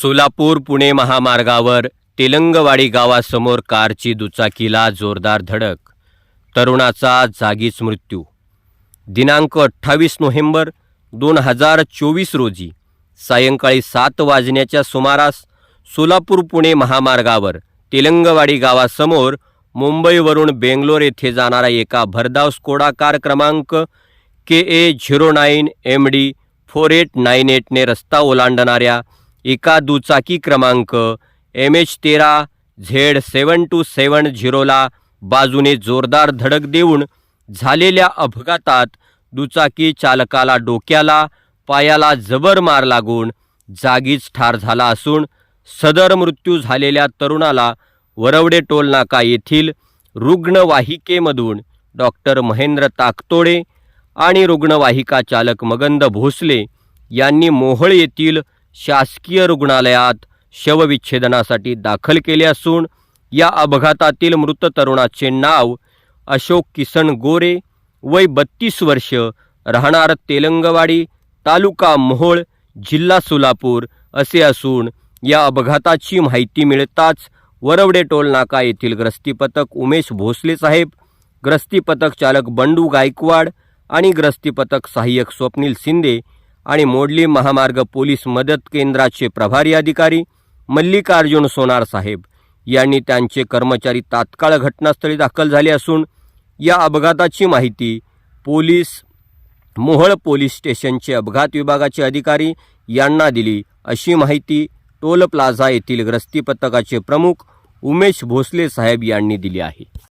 सोलापूर पुणे महामार्गावर तेलंगवाडी गावासमोर कारची दुचाकीला जोरदार धडक. तरुणाचा जागीच मृत्यू. दिनांक अठ्ठावीस नोव्हेंबर दोन हजार चोवीस रोजी सायंकाळी सात वाजण्याच्या सुमारास सोलापूर पुणे महामार्गावर तेलंगवाडी गावासमोर मुंबईवरून बेंगलोर येथे जाणारा एका भरधाव स्कोडा कार क्रमांक K A zero nine M D four eight nine एटने रस्ता ओलांडणाऱ्या एका दुचाकी क्रमांक एम एच तेरा झेड सेवन टू सेवन झिरोला बाजूने जोरदार धडक देऊन झालेल्या अपघातात दुचाकी चालकाला डोक्याला पायाला जबर मार लागून जागीच ठार झाला असून सदर मृत्यू झालेल्या तरुणाला वरवडे टोलनाका येथील रुग्णवाहिकेमधून डॉक्टर महेंद्र ताकतोडे आणि रुग्णवाहिका चालक मगंद भोसले यांनी मोहळ येथील शासकीय रुग्णालयात शवविच्छेदनासाठी दाखल केले असून या अपघातातील मृत तरुणाचे नाव अशोक किसन गोरे वय बत्तीस वर्ष राहणार तेलंगवाडी तालुका मोहोळ जिल्हा सोलापूर असे असून या अपघाताची माहिती मिळताच वरवडे टोल नाका येथील ग्रस्ती पथक उमेश भोसले साहेब ग्रस्ती पथक चालक बंडू गायकवाड आणि ग्रस्ती पथक सहाय्यक स्वप्नील शिंदे आणि मोडली महामार्ग पोलीस मदत केंद्राचे प्रभारी अधिकारी मल्लिकार्जुन सोनार साहेब. यांनी त्यांचे कर्मचारी तात्काळ घटनास्थळी दाखल झाले असून या अपघाताची माहिती पोलीस मोहळ पोलीस स्टेशनचे अपघात विभागाचे अधिकारी यांना दिली. अशी माहिती टोल प्लाझा येथील ग्रस्ती पथकाचे प्रमुख उमेश भोसले साहेब यांनी दिली आहे.